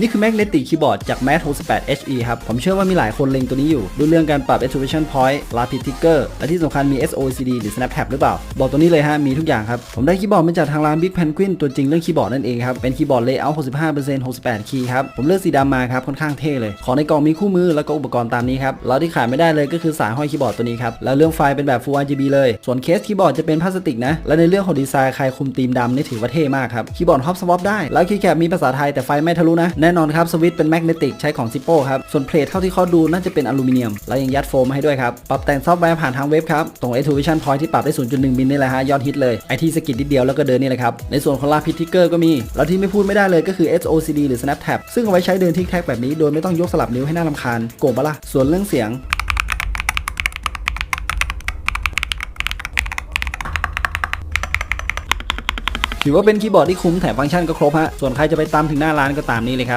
นี่คือ Magnetic Keyboard จาก Mat 68 HE ครับ ผมเชื่อว่ามีหลายคนเล็งตัวนี้อยู่ ดูเรื่องการปรับ Activation Point Rapid Trigger และที่สำคัญมี SOCD หรือ Snap Tab หรือเปล่า บอกตัวนี้เลยฮะ มีทุกอย่างครับ ผมได้คีย์บอร์ดมาจากทางร้าน Big Penguin ตัวจริงเรื่องคีย์บอร์ดนั่นเองครับ เป็นคีย์บอร์ด Layout 65% 68 คีย์ครับ ผมเลือกสีดำมาครับ ค่อนข้างเท่เลย ของในกล่องมีคู่มือแล้วก็อุปกรณ์ตามนี้ครับ แล้วที่ขาดไม่ได้เลยก็คือสายห้อยคีย์บอร์ดตัวนี้ครับ แล้วเรื่องไฟล์เป็นแบบ Full RGB เลย ส่วนเคสคีย์บอร์ดจะเป็นพลาสติกนะ และในเรื่องของดีไซน์ใครคุมธีมดำนี่ถือว่าเท่มากครับคีย์บอร์ดฮอปสวอปได้แล้วคีย์แคปมีภาษาไทยแต่ไฟไม่ทะลุนะแน่นอนครับสวิตช์เป็นแมกเนติกใช้ของซิปโป้ครับส่วนเพลทเท่าที่เขาดูน่าจะเป็นอลูมิเนียม แล้วยังยัดโฟมมาให้ด้วยครับ ปรับแต่งซอฟต์แวร์ผ่านทางเว็บครับ ตรง a 2 Vision Point ที่ปรับได้ 0.1 มิลนี่แหละฮะยอดฮิตเลย ไอที่สะกิดนิดเดียวแล้วก็เดินนี่แหละครับ ในส่วนของลาพิทิกเกอร์ก็มี แล้วที่ไม่พูดไม่ได้เลยก็คือ SOCD หรือ Snap Tab ซึ่งเอาไว้ใช้เดินทิกแท็กแบบนี้โดยไม่ต้องยกสลับนิ้วให้น่ารำคาญโกงปะล่ะส่วนเรื่องเสียงถือว่าเป็นคีย์บอร์ดที่คุ้มแถมฟังก์ชันก็ครบฮะส่วนใครจะไปตามถึงหน้าร้านก็ตามนี้เลยครับ